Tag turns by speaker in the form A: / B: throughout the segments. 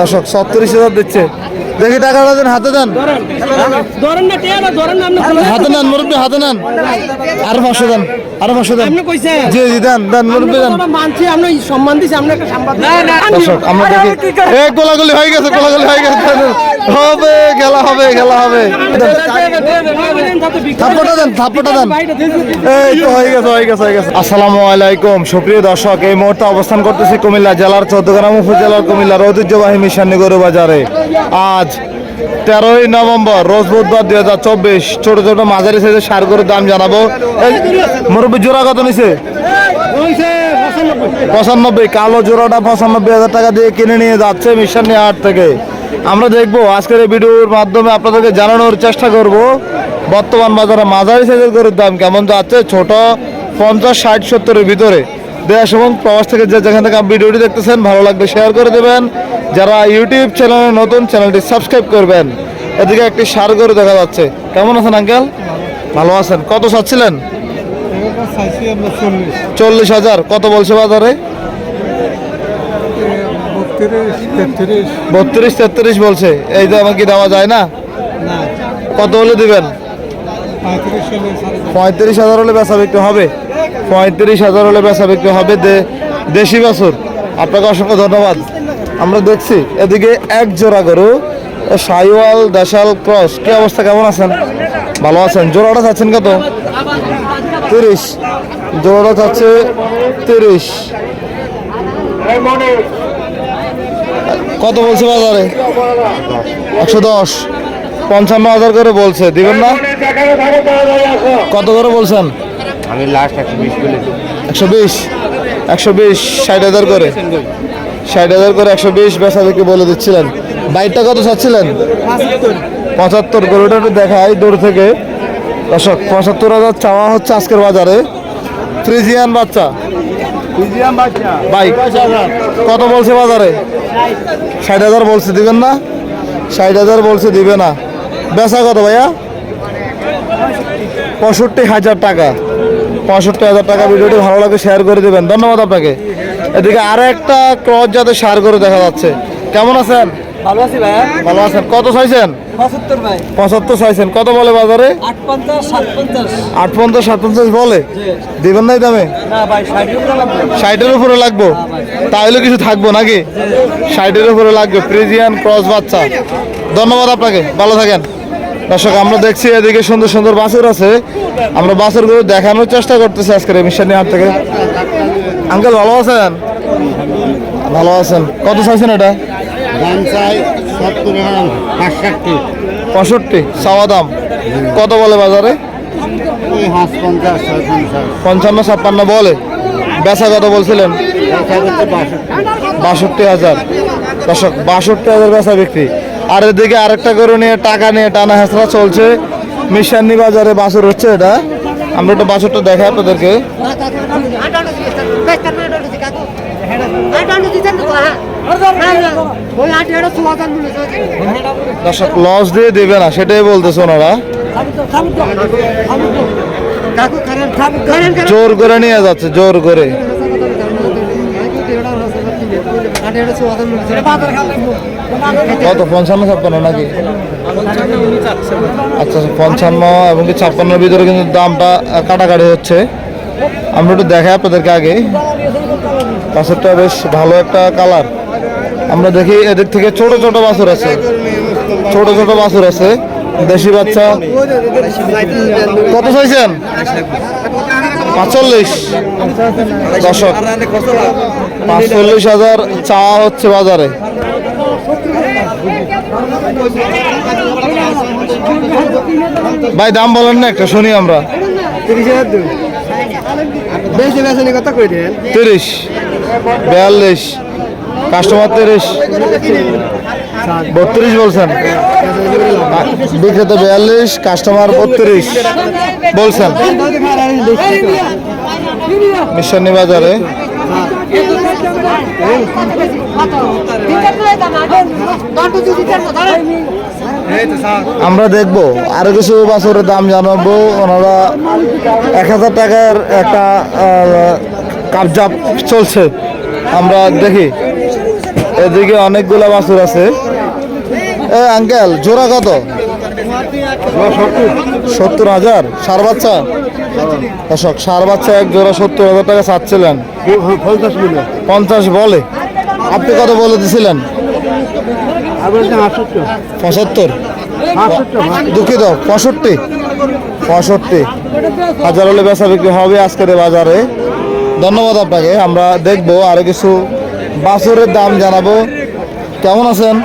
A: দর্শক সত্তরিশ হাজার দিচ্ছে। দেখি টাকাটা দেন হাতে দেন। হাতে নেন মুরব্বী হাতে নেন। আরও পাঁচশো দেন আরও পাঁচশো দেন। জি জি দেন দেন মুরব্বী দেন। দর্শক আমরা দেখি। এ গোলাগুলি হয়ে গেছে গোলাগুলি হয়ে গেছে। হবে খেলা হবে খেলা হবে। দেন। থাপ্পড়টা দেন থাপ্পড়টা দেন। এই তো হয়ে গেছে হয়ে গেছে হয়ে গেছে। আসসালামু আলাইকুম সুপ্রিয় দর্শক এই মুহূর্তে অবস্থান করতেছি কুমিল্লা জেলার চৌদ্দগ্রাম উপজেলার কুমিল্লার ঐতিহ্যবাহী মিশানি গরু বাজারে আজ তেরোই নভেম্বর, রোজ বুধবার দুই হাজার চব্বিশ। ছোট ছোট মাঝারি সাইজের সার গরুর দাম জানাব। মুরব্বী জোড়া কত নিছে? পঁচানব্বই। কালো জোড়াটা পঁচানব্বই হাজার টাকা দিয়ে কিনে নিয়ে যাচ্ছে মিশানি হাট থেকে। আমরা দেখব আজকের এই ভিডিওর মাধ্যমে আপনাদেরকে জানানোর চেষ্টা করব, বর্তমান বাজারে মাঝারি সাইজের গরুর দাম কেমন যাচ্ছে, ছোট, পঞ্চাশ, ষাট, সত্তরের ভিতরে। দেশ এবং প্রবাস থেকে যে যেখান থেকে ভিডিওটি দেখতেছেন, ভালো লাগবে শেয়ার করে দেবেন। যারা ইউটিউব চ্যানেলে নতুন, চ্যানেলটি সাবস্ক্রাইব করবেন। এদিকে একটি সার গরু দেখা যাচ্ছে। কেমন আছেন, আঙ্কেল? ভালো আছেন। কত চাচ্ছিলেন?
B: চল্লিশ
A: হাজার। কত বলছে বাজারে?
B: বত্রিশ, তেত্রিশ
A: বলছে। এই দামে কি দেওয়া যায় না? কত হলে দিবেন?
B: পঁয়ত্রিশ
A: হাজার হলে বেচা বিক্রি হবে। পঁয়ত্রিশ হাজার হলে বেচা বিক্রি হবে দেশি বাছুর। আপনাকে অসংখ্য ধন্যবাদ। আমরা দেখছি এদিকে এক জোড়া গরু সাইওয়াল দেশাল ক্রস কি অবস্থা কেমন আছেন? ভালো আছেন? জোড়াটা চাচ্ছেন কত? তিরিশ। জোড়াটা চাচ্ছে তিরিশ। কত বলছে বাজারে? একশো দশ। পঞ্চান্ন হাজার করে বলছে দিবেন না? কত করে বলছেন?
C: আমি লাস্ট একশো বিশ
A: একশো বিশ। একশো বিশ ষাট হাজার করে। ষাট হাজার করে একশো বিশ বেচা বিক্রি বলে দিচ্ছিলেন। বাইকটা কত চাচ্ছিলেন? পঁচাত্তর গরুটা একটু দেখাই দূর থেকে। দর্শক পঁচাত্তর হাজার চাওয়া হচ্ছে আজকের বাজারে। ফ্রিজিয়ান বাচ্চা। বাইক। কত বলছে বাজারে? ষাট হাজার বলছে দিবেন না? ষাট হাজার বলছে দিবে না। বেচা কত ভাইয়া? পঁয়ষট্টি হাজার টাকা। পঁয়ষট্টি হাজার টাকা ভিডিওটি ভালো লাগে শেয়ার করে দেবেন। ধন্যবাদ আপনাকে। এদিকে আরও একটা ক্রস যাতে সার করে দেখা যাচ্ছে। কেমন আছেন?
D: ভালো আছি ভাই।
A: ভালো আছেন। কত চাইছেন?
D: পঁচাত্তর ভাই।
A: পঁচাত্তর চাইছেন। কত বলে বাজারে?
D: আট পঞ্চাশ সাত পঞ্চাশ
A: আট পঞ্চাশ সাত পঞ্চাশ বলে দিবেন নাই দামে? ষাটের উপরে লাগবো। তাহলে কিছু থাকব নাকি? ষাটের উপরে লাগবে। প্রিজিয়ান ক্রস বাচ্চা। ধন্যবাদ আপনাকে। ভালো থাকেন। দর্শক আমরা দেখছি এদিকে সুন্দর সুন্দর বাছুর আছে। আমরা বাছুরগুলো দেখানোর চেষ্টা করতেছি আজকের মিশন হাট থেকে আঙ্কেল ভালো আছেন? ভালো আছেন। কত চাইছেন এটা?
C: দাম চাই সত্তর পাঁচষট্টি।
A: পঁয়ষট্টি চাওয়া দাম। কত বলে বাজারে? পঞ্চান্ন ছাপ্পান্ন বলে। বেচা কত বলছিলেন?
C: বাষট্টি।
A: হাজার। দর্শক বাষট্টি হাজার বেচা বিক্রি। আর এদিকে আরেকটা করে নিয়ে টাকা নিয়ে টানা হেঁচড়া চলছে। মিশানি বাজারে বাছুর হচ্ছে এটা। আমরা একটা বাছরটা দেখাই আপনাদেরকে। লস দিয়ে দেবে না, সেটাই বলতেছে ওনারা। জোর করে নিয়ে যাচ্ছে, জোর করে। কত, পঞ্চান্ন, ছাপ্পান্ন নাকি? আচ্ছা আচ্ছা, পঞ্চান্ন এবং কি ছাপ্পান্নর ভিতরে কিন্তু দামটা কাটাকাটি হচ্ছে। আমরা একটু দেখাই আপনাদেরকে আগে। পাশেরটা বেশ ভালো একটা কালার। আমরা দেখি এদিক থেকে ছোট ছোট বাছুর আছে। ছোট ছোট বাছুর আছে। দেশি বাচ্চা। কত চাইছেন? পাঁচচল্লিশ। দশক পাঁচচল্লিশ হাজার চা হচ্ছে বাজারে। ভাই দাম বলেন না একটা শুনি আমরা।
D: বেশি বেশি কথা কই দেন
A: তিরিশ বিয়াল্লিশ কাস্টমার তিরিশ। বত্রিশ বলছেন। বিক্রেতা বিয়াল্লিশ কাস্টমার বত্রিশ বলছেন। মিশনী বাজারে আমরা দেখব। আরও কিছু বাছরের দাম জানাব। ওনারা এক হাজার টাকার একটা কাবজাব চলছে। আমরা দেখি। এদিকে অনেকগুলা বাছুর আছে। এ, আঙ্কেল, জোড়া কত? সত্তর। হাজার। সার বাচ্চা? দর্শক সার বাচ্চা এক জোড়া সত্তর হাজার টাকা চাচ্ছিলেন।
B: পঞ্চাশ
A: বলে। আপনি কত বলে দিছিলেন? পঁচাত্তর। দুঃখিত পঁয়ষট্টি। পঁয়ষট্টি। হাজার হলে বেচা বিক্রি হবে আজকের বাজারে। ধন্যবাদ আপনাকে। আমরা দেখব আরও কিছু বাছুরের দাম জানাব। কেমন আছেন?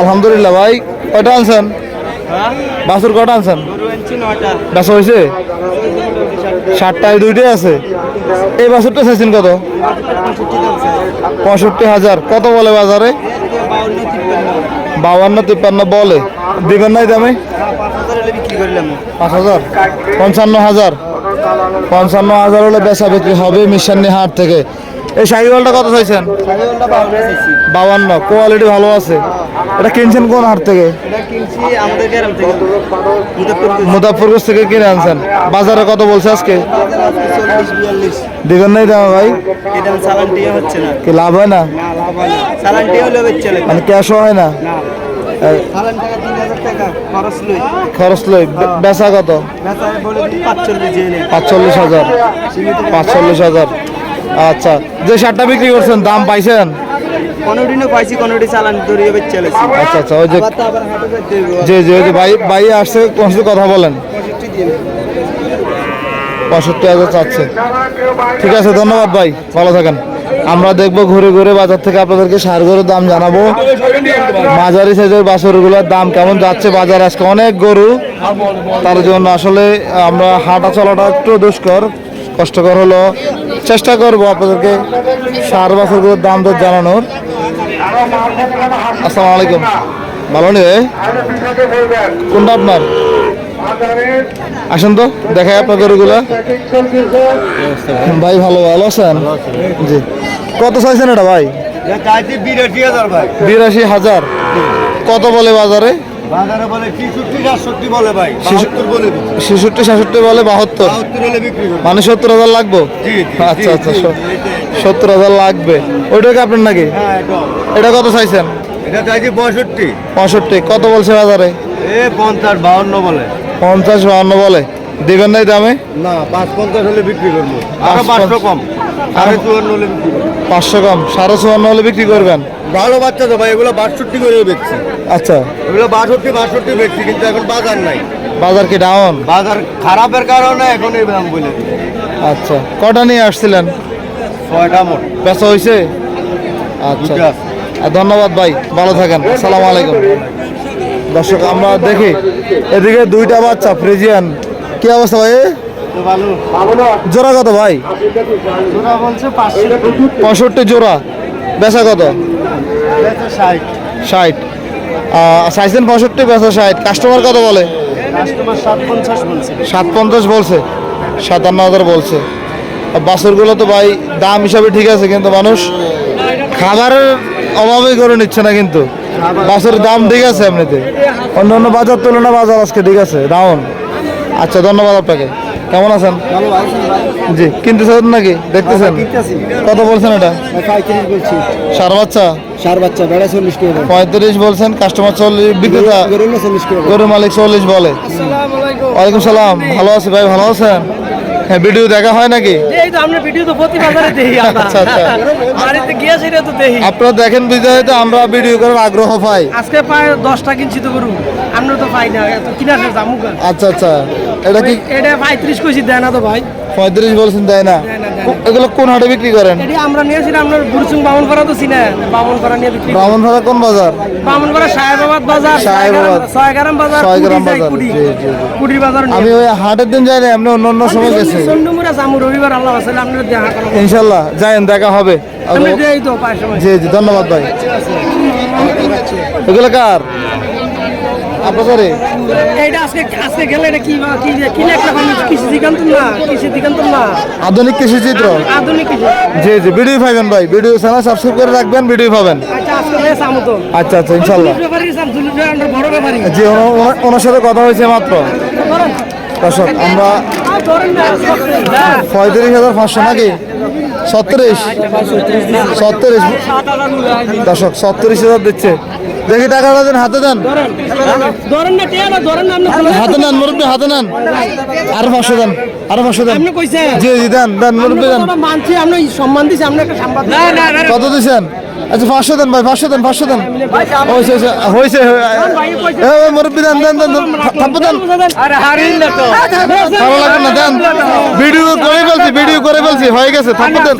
A: আলহামদুলিল্লাহ ভাই কয়টা আনছেন? বাছুর কটা আনছেন? বেচা হয়েছে? ষাটটায় দুইটাই আছে। এই বাছুরটা চাইছেন কত? পঁয়ষট্টি হাজার। কত বলে বাজারে? বাউান্ন তিপ্পান্ন বলে। দিবেন নাই দামে? পাঁচ হাজার। পঞ্চান্ন হাজার। পঞ্চান্ন হাজার হলে বেচা বিক্রি হবে মিশানি হাট থেকে। এই সাইকেলটা কত চাইছেন? বাউান্ন কোয়ালিটি ভালো আছে। এটা কিনছেন কোন হাট থেকে? মুজাফরগঞ্জ থেকে। কিনে আনছেন। বাজারে কত বলছে আজকে? দিবেন নাই দামে ভাই?
D: এটা চালান হচ্ছে না।
A: কি লাভ হয় না? মানে ক্যাশও হয় না?
D: টাকা খরচ লই।
A: বে- বেচা কত?
D: পাঁচচল্লিশ
A: হাজার। পাঁচচল্লিশ হাজার। আচ্ছা। যে শার্টটা বিক্রি করছেন দাম পাইছেন?
D: পাইছি কোনো দিন চালান দড়িয়ে বেচ চলেছি।
A: আচ্ছা আচ্ছা ওই যে ওই ভাই ভাই আসছে কোন কথা বলেন?
D: পঁয়ষট্টি
A: হাজার চাচ্ছে। ঠিক আছে ধন্যবাদ ভাই ভালো থাকেন। আমরা দেখব ঘুরে ঘুরে বাজার থেকে আপনাদেরকে সার গরুর দাম জানাব। মাঝারি সাইজের বাছরগুলোর দাম কেমন যাচ্ছে? বাজার আজকে অনেক গরু। তার জন্য আসলে আমরা হাঁটা চলাটা একটু দুষ্কর। কষ্টকর হলো। চেষ্টা করব আপনাদেরকে সার বাছরগুলোর দাম দর জানানোর। আসসালামু আলাইকুম। ভালো নেই কোনটা আপনার? আসেন তো দেখাই আপনার গরুগুলা। ভাই ভালো ভালো আছেন? জি। কত চাইছেন এটা ভাই।
D: বিরাশি হাজার।
A: কত বলে বাজারে?
D: বাজারে বলে ছিষট্টি সাতষট্টি ভাই
A: ছিষট্টি- সাতষট্টি বাহাত্তর? মানে সত্তর হাজার লাগবে? আচ্ছা আচ্ছা সত্তর হাজার লাগবে। আপনার নাকি?
D: হ্যাঁ এটা
A: কত চাইছেন?
D: এটা চাইছি পঁয়ষট্টি।
A: পঁয়ষট্টি। কত বলছে বাজারে?
D: এ পঞ্চাশ বাহান্ন বলে।
A: পঞ্চাশ বাহান্ন বলে। দিবেন নাই দামে?
D: না পাঁচ পঞ্চাশ হলে বিক্রি করব। আরও পাঁচশো
A: পঞ্চাশ
D: কম। সাড়ে চুয়ান্ন হলে বিক্রি
A: পাঁচশো কম সাড়ে চুয়ান্ন হলে বিক্রি করবেন?
D: ভালো বাচ্চা তো ভাই এগুলো বাষট্টি করে বেচছি।
A: আচ্ছা।
D: এগুলো বাষট্টি বাষট্টি বেচছি কিন্তু এখন বাজার নাই।
A: বাজার কি ডাউন
D: বাজার খারাপের কারণে এখন এই দাম বলে
A: আচ্ছা। কটা নিয়ে আসছিলেন?
D: ছয়টা মোট।
A: বেচা হয়েছে আচ্ছা। ধন্যবাদ ভাই ভালো থাকেন। সালাম আলাইকুম। দর্শক আমরা দেখি। এদিকে দুইটা বাচ্চা ফ্রিজিয়ান। কি অবস্থা ভাই? জোড়া কত ভাই? পঁয়ষট্টি জোড়া। বেচা কত?
D: ষাট।
A: চাইছেন পঁয়ষট্টি বেচা ষাট। কাস্টমার কত বলে?
D: সাত পঞ্চাশ বলছে।
A: সাতান্ন হাজার বলছে। আর বাছুরগুলো তো ভাই দাম হিসাবে ঠিক আছে কিন্তু মানুষ খাবারের অভাবে করে নিচ্ছে না কিন্তু। বাছুরের দাম ঠিক আছে এমনিতে। অন্য অন্য বাজার তুলনা বাজার আজকে ঠিক আছে ডাউন আচ্ছা ধন্যবাদ আপনাকে। কেমন আছেন? জি কিনতেছেন নাকি? দেখতেছেন? কত বলছেন এটা? সার বাচ্চা?
D: সার বাচ্চা বেড়া চল্লিশ করে
A: পঁয়ত্রিশ বলছেন কাস্টমার চল্লিশ বিক্রেতা? গরু মালিক চল্লিশ বলে। ওয়ালাইকুম সালাম। ভালো আছি ভাই ভালো আছেন? হ্যাঁ ভিডিও দেখা হয় নাকি?
E: এই তো আমরা ভিডিও তো প্রতি বাজারে দেখি
A: আচ্ছা, আচ্ছা।
E: বাড়িতে গিয়ে সেটা তো দেখি।
A: আপনারা দেখেন বিজয় তো আমরা ভিডিও করার আগ্রহ পাই।
E: আজকে প্রায় দশটা কিনছি তো গরু। আমরা তো পাই না এত জামুকা
A: আচ্ছা আচ্ছা। এটা কি?
E: এটা পঁয়ত্রিশ কইছি দেয় না তো ভাই।
A: পঁয়ত্রিশ বলছেন
E: দেয় না,
A: এগুলো কোন হাটে বিক্রি করেন?
E: এটি আমরা নিয়েছিলাম আপনার বুরসুং বামনপাড়া তো চিনে। বামনপাড়া নিয়ে বিক্রি করি।
A: ব্রাহ্মণপাড়া কোন বাজার?
E: বামনপাড়া সাহেবাবাদ বাজার
A: সাহেবাবাদ।
E: ছয়গ্রাম বাজার
A: ছয়গ্রাম
E: কুড়ি
A: বাজার,
E: কুড়ি বাজার
A: আমি ওই হাটের দিন যাই না এমনি অন্য অন্য সময় গেছি
E: চন্ডমুড়া জামু রবিবার আল্লাহ আসলে আপনার দেখা করা।
A: ইনশাল্লাহ যাইন দেখা হবে। জি জি ধন্যবাদ ভাই। এগুলো কার? আপনাদের
E: আজকে আজকে গেলে এটা কি কি কি কৃষি না কৃষি না।
A: আধুনিক কৃষি চিত্র?
E: আধুনিক কৃষি।
A: জি জি ভিডিও পাবেন ভাই। ভিডিও চ্যানেল সাবস্ক্রাইব করে রাখবেন ভিডিও পাবেন।
E: আচ্ছা
A: আচ্ছা আচ্ছা
E: ব্যাপারী
A: জি ওনা- ওনা- ওনার সাথে কথা হয়েছে মাত্র। দর্শক আমরা পঁয়ত্রিশ হাজার পাঁচশো নাকি? ছত্রিশ। ছত্রিশ। দর্শক ছত্রিশ হাজার দিচ্ছে। দেখি টাকাটা দেন হাতে দেন। হাতে নেন মুরব্বী হাতে নেন। আর পাঁচশো দেন। আরও পাঁচশো দেন জি জি দেন দেন মুরব্বী দেন
E: মানছি আপনি সম্মান দিছি আপনি একটা সাংবাদিক না না
A: কত দিছেন আচ্ছা পাঁচশো দেন ভাই পাঁচশো দেন পাঁচশো দেন হয়েছে হয়েছে মুরব্বী দেন দেন ভালো লাগবে না দেন ভিডিও করে ফেলছি ভিডিও করে ফেলছি হয়ে গেছে থাপ্পো দেন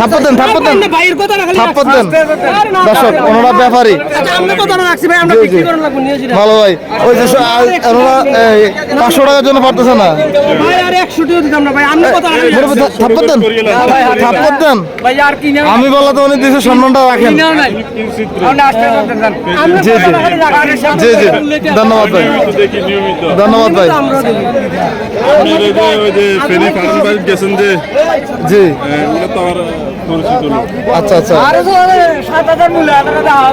A: থাপ্পো দেন থাপ্পো দেন
E: ভাইয়ের কথা না খালি
A: থাপ্পো দেন দর্শক ওনারা ব্যাপারী
E: আচ্ছা আমরা কথা না রাখছি ভাই
A: ভালো ওই যে ওনারা পাঁচশো টাকার জন্য পারতেছে না
E: আর 100 টাকা দিতাম না ভাই। আপনি কথা রাখেন
A: মুরব্বী থা- থাপ্পো দেন।
E: ভাই আর কি না
A: আমি বলা তো উনি দেশের সম্মানটা রাখেন। জি, জি। জি ধন্যবাদ ভাই। ধন্যবাদ ভাই।
F: যে ওই যে ফেরি ফার্ম গেছেন যে
A: জি।
F: ওটা তো লোক
A: আচ্ছা আচ্ছা।
E: আরে তো 7000 মূল্য আপনারা দাও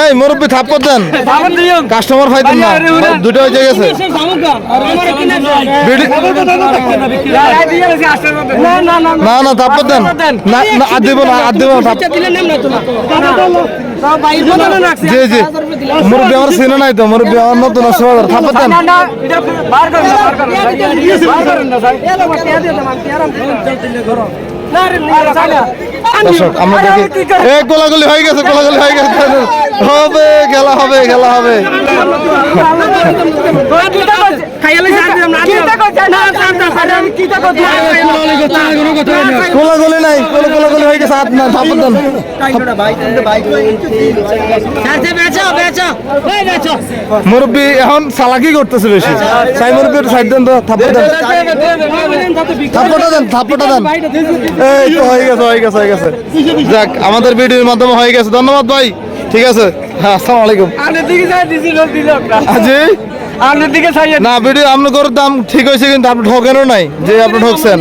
A: এই মুরব্বী থাপ্পর দেন। কাস্টমার ফাইতেন না। দুটো হয়ে গেছে।
E: না না
A: থাপ্পর দেন। না না আর দিব না আর দিব না থাপ-
E: দিলে নেম না তো না। ভাই কথা না রাখছি।
A: জি জি। মুরব্বী আমার সিনে নাই তো মুরব্বী আমার নতুন আসছে বাজার থাপ্পর দেন।
E: বার করেন বার বার করেন। না
A: দর্শক আমরা দেখি। এ গোলাগুলি হয়ে গেছে গোলাগুলি হয়ে গেছে। হবে খেলা হবে খেলা হবে। গোলাগুলি নাই গোলাগুলি হয়ে গেছে হাত না থাপ্পর দেন
E: আচ্ছা বেচো বেচো এই বেচো
A: মুরব্বী এখন চালাকি করতেছে বেশি সাই মুরব্বী একটু সাইড দেন তো থাপ্পর দেন থাপ্পড়টা দেন থাপ্পড়টা দেন এই তো হয়ে গেছে হয়ে গেছে হয়ে গেছে যাক আমাদের ভিডিওর মাধ্যমে হয়ে গেছে ধন্যবাদ ভাই ঠিক আছে হ্যাঁ আসসালামু আলাইকুম
E: আনে দিকে যাই দিছিল দিল
A: আজি
E: আনে দিকে চাই
A: না ভিডিও আপনার গরুর দাম ঠিক হয়েছে কিন্তু আপনি ঠকেনও নাই যে আপনি ঠকছেন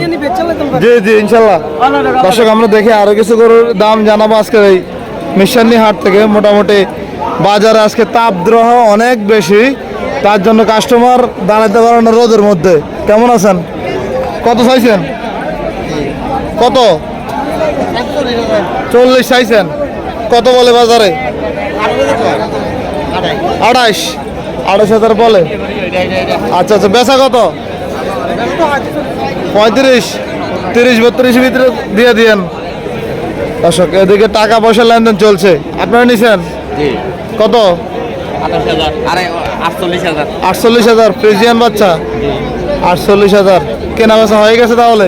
A: জি জি ইনশাল্লাহ দর্শক আমরা দেখি আরও কিছু করে দাম জানাব আজকে এই মিশানি হাট থেকে মোটামুটি বাজারে আজকে তাপদ্রহ অনেক বেশি, তার জন্য কাস্টমার দাঁড়াতে পারে না রোদের মধ্যে। কেমন আছেন? কত চাইছেন? কত? চল্লিশ চাইছেন। কত বলে বাজারে? আড়াইশ। আড়াইশ হাজার বলে। আচ্ছা আচ্ছা বেচা কত? পঁয়ত্রিশ। তিরিশ বত্রিশ ভিতরে দিয়ে দিয়েন। দর্শক, এদিকে টাকা পয়সা লেনদেন চলছে। আপনারা নিছেন? কত? আটচল্লিশ হাজার। ফ্রিজিয়ান বাচ্চা? আটচল্লিশ হাজার। কেনা বেচা হয়ে গেছে তাহলে?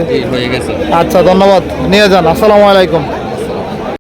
A: আচ্ছা ধন্যবাদ। নিয়ে যান আসসালামু আলাইকুম।